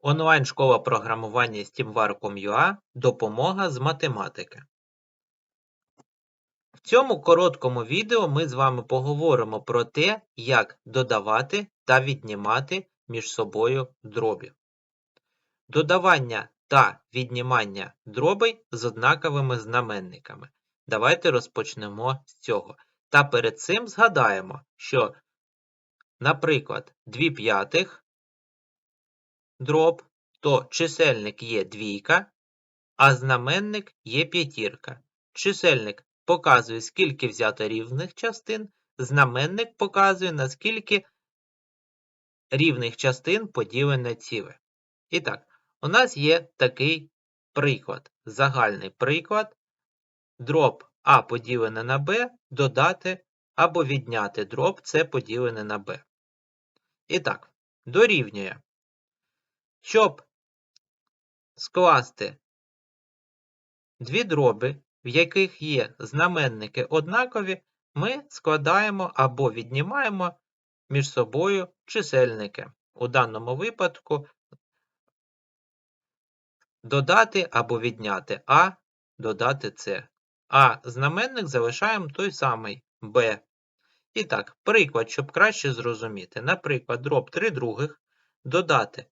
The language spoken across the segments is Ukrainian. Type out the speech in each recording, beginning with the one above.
Онлайн-школа програмування SteamWar.com.ua Допомога з математики. В цьому короткому відео ми з вами поговоримо про те, як додавати та віднімати між собою дроби. Додавання та віднімання дробей з однаковими знаменниками. Давайте розпочнемо з цього. Та перед цим згадаємо, що, наприклад, 2 п'ятих дроб, то чисельник є двійка, а знаменник є п'ятірка. Чисельник показує, скільки взято рівних частин, знаменник показує, наскільки рівних частин поділене ціле. І так, у нас є такий приклад, загальний приклад. Дроб А поділене на Б додати або відняти дроб С поділене на Б. І так, дорівнює. Щоб скласти дві дроби, в яких є знаменники однакові, ми складаємо або віднімаємо між собою чисельники. У даному випадку додати або відняти А, додати С. А знаменник залишаємо той самий Б. І так, приклад, щоб краще зрозуміти. Наприклад, дроб 3 других додати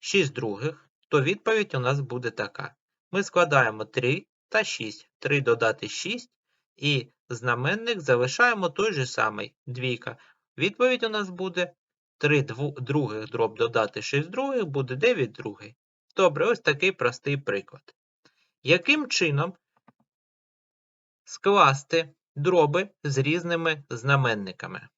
6 других, то відповідь у нас буде така. Ми складаємо 3 та 6. 3 додати 6, і знаменник залишаємо той же самий двійка. Відповідь у нас буде 3 других дроб додати 6 других буде 9 других. Добре, ось такий простий приклад. Яким чином скласти дроби з різними знаменниками?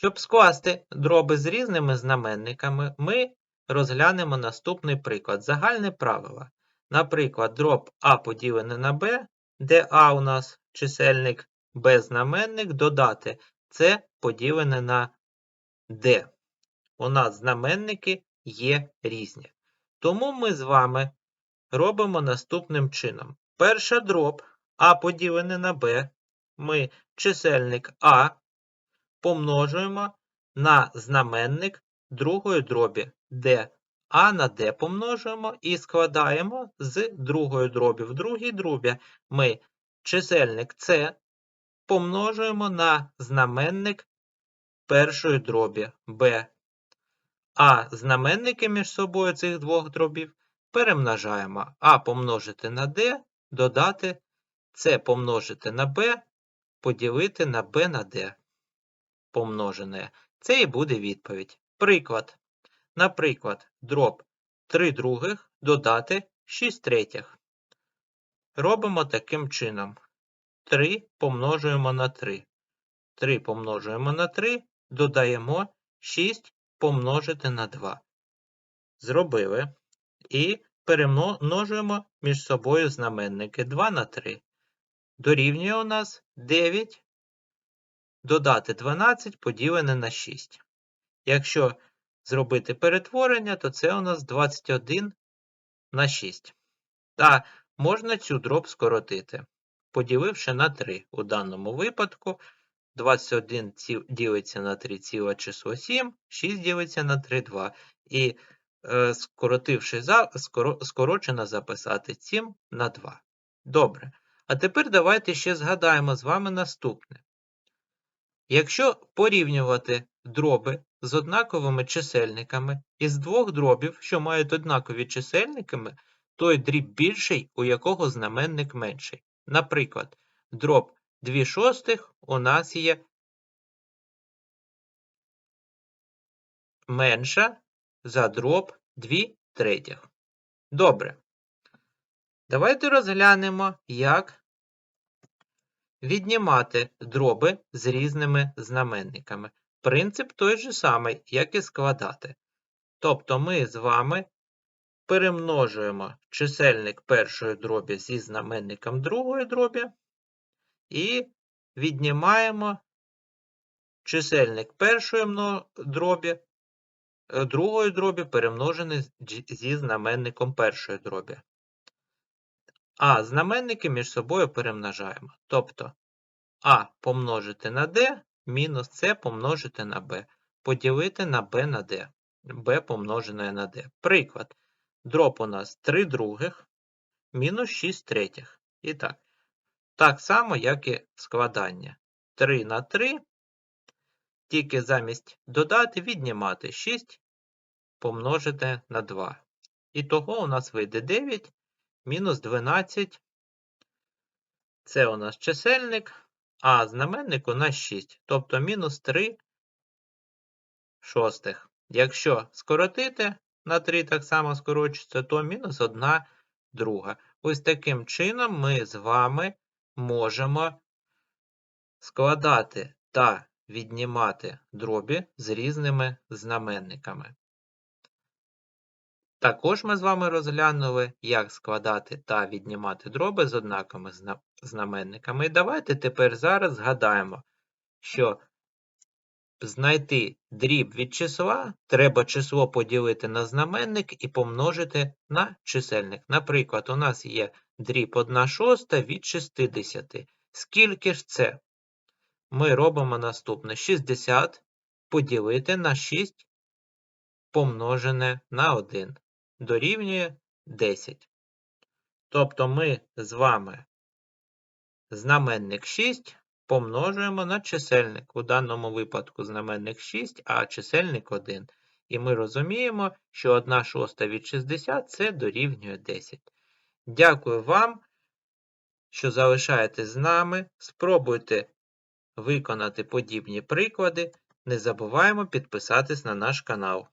Щоб скласти дроби з різними знаменниками, ми розглянемо наступний приклад. Загальне правило. Наприклад, дроб А поділене на Б, де А у нас чисельник Б знаменник, додати С поділене на Д. У нас знаменники є різні. Тому ми з вами робимо наступним чином. Перша дроб А поділене на Б, ми чисельник А помножуємо на знаменник другої дробі, де А на Д помножуємо і складаємо з другої дробі. В другій дробі ми чисельник С помножуємо на знаменник першої дробі Б. А знаменники між собою цих двох дробів перемножаємо А помножити на Д, додати С помножити на Б, поділити на Б на Д помножене. Це і буде відповідь. Приклад. Наприклад, дроб 3 других додати 6 третіх. Робимо таким чином. 3 помножуємо на 3. 3 помножуємо на 3, додаємо 6 помножити на 2. Зробили. І перемножуємо між собою знаменники 2 на 3. Дорівнює у нас 9 додати 12 поділене на 6. Якщо зробити перетворення, то це у нас 21 на 6. Та можна цю дроб скоротити, поділивши на 3. У даному випадку 21 ділиться на 3 ціле число 7, 6 ділиться на 3 2. І е, скоротивши за, скоро, скорочено записати 7 на 2. Добре. А тепер давайте ще згадаємо з вами наступне. Якщо порівнювати дроби з однаковими чисельниками із двох дробів, що мають однакові чисельниками, той дріб більший, у якого знаменник менший. Наприклад, дроб 2 шостих у нас є менша за дроб 2 третіх. Добре. Давайте розглянемо, як Віднімати дроби з різними знаменниками. Принцип той же самий, як і складати. Тобто ми з вами перемножуємо чисельник першої дробі зі знаменником другої дробі і віднімаємо чисельник першої дробі, е, другої дробі перемножений зі знаменником першої дробі. А знаменники між собою перемножаємо. Тобто А помножити на D мінус С помножити на b, поділити на b на d. b помножене на d. Приклад. Дроб у нас 3 других мінус 6 третіх. І так. Так само, як і складання. 3 на 3. Тільки замість додати віднімати 6 помножити на 2. І того у нас вийде 9 мінус 12. Це у нас чисельник, а знаменник у нас 6. Тобто мінус 3 шостих. Якщо скоротити на 3 так само скорочиться, то мінус 1 друга. Ось таким чином ми з вами можемо складати та віднімати дробі з різними знаменниками. Також ми з вами розглянули, як складати та віднімати дроби з однаковими знаменниками. І давайте тепер зараз згадаємо, що знайти дріб від числа треба число поділити на знаменник і помножити на чисельник. Наприклад, у нас є дріб 1 шоста від 60. Скільки ж це? Ми робимо наступне 60 поділити на 6 помножене на 1 дорівнює 10. Тобто ми з вами знаменник 6 помножуємо на чисельник. У даному випадку знаменник 6, а чисельник 1. І ми розуміємо, що 1 шоста від 60 це дорівнює 10. Дякую вам, що залишаєтесь з нами. Спробуйте виконати подібні приклади. Не забуваємо підписатись на наш канал.